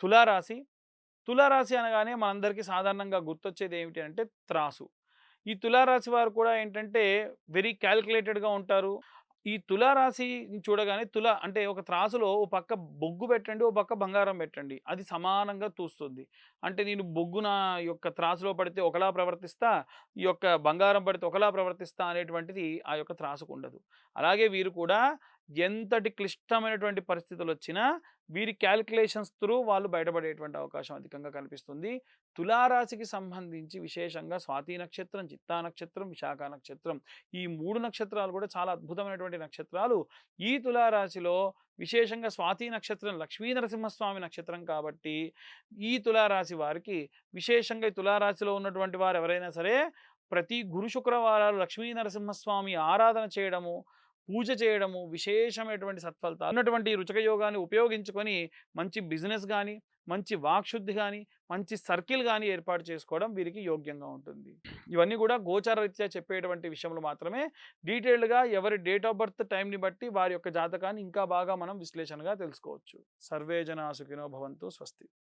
తులారాశి. తులారాశి అనగానే మనందరికీ సాధారణంగా గుర్తొచ్చేది ఏమిటి అంటే త్రాసు. ఈ తులారాశి వారు కూడా ఏంటంటే వెరీ క్యాలిక్యులేటెడ్గా ఉంటారు. ఈ తులారాశి చూడగానే తుల అంటే ఒక త్రాసులో ఓ పక్క బొగ్గు పెట్టండి ఓ పక్క బంగారం పెట్టండి. అది సమానంగా తూస్తుంది. అంటే నేను బొగ్గున యొక్క త్రాసులో పడితే ఒకలా ప్రవర్తిస్తా ఈ యొక్క బంగారం పడితే ఒకలా ప్రవర్తిస్తా అనేటువంటిది ఆ యొక్క త్రాసుకు ఉండదు. అలాగే వీరు కూడా ఎంతటి క్లిష్టమైనటువంటి పరిస్థితులు వచ్చినా వీరి క్యాలిక్యులేషన్స్ త్రూ వాళ్ళు బయటపడేటువంటి అవకాశం అధికంగా కనిపిస్తుంది. తులారాశికి సంబంధించి విశేషంగా స్వాతి నక్షత్రం చిత్తా నక్షత్రం విశాఖ నక్షత్రం ఈ మూడు నక్షత్రాలు కూడా చాలా అద్భుతమైనటువంటి నక్షత్రాలు. ఈ తులారాశిలో విశేషంగా స్వాతి నక్షత్రం లక్ష్మీ నరసింహస్వామి నక్షత్రం కాబట్టి ఈ తులారాశి వారికి విశేషంగా ఈ తులారాశిలో ఉన్నటువంటి వారు ఎవరైనా సరే ప్రతి గురు శుక్రవారాలు లక్ష్మీ నరసింహస్వామి ఆరాధన చేయడము పూజ చేయడము విశేషమైనటువంటి సత్ఫలితాలు ఉన్నటువంటి రుచక యోగాన్ని ఉపయోగించుకొని మంచి బిజినెస్ కానీ మంచి వాక్శుద్ధి కానీ మంచి సర్కిల్ కానీ ఏర్పాటు చేసుకోవడం వీరికి యోగ్యంగా ఉంటుంది. ఇవన్నీ కూడా గోచార రీత్యా చెప్పేటువంటి విషయంలో మాత్రమే. డీటెయిల్డ్గా ఎవరి డేట్ ఆఫ్ బర్త్ టైంని బట్టి వారి యొక్క జాతకాన్ని ఇంకా బాగా మనం విశ్లేషణగా తెలుసుకోవచ్చు. సర్వే జనా సుఖినో భవంతు స్వస్తి.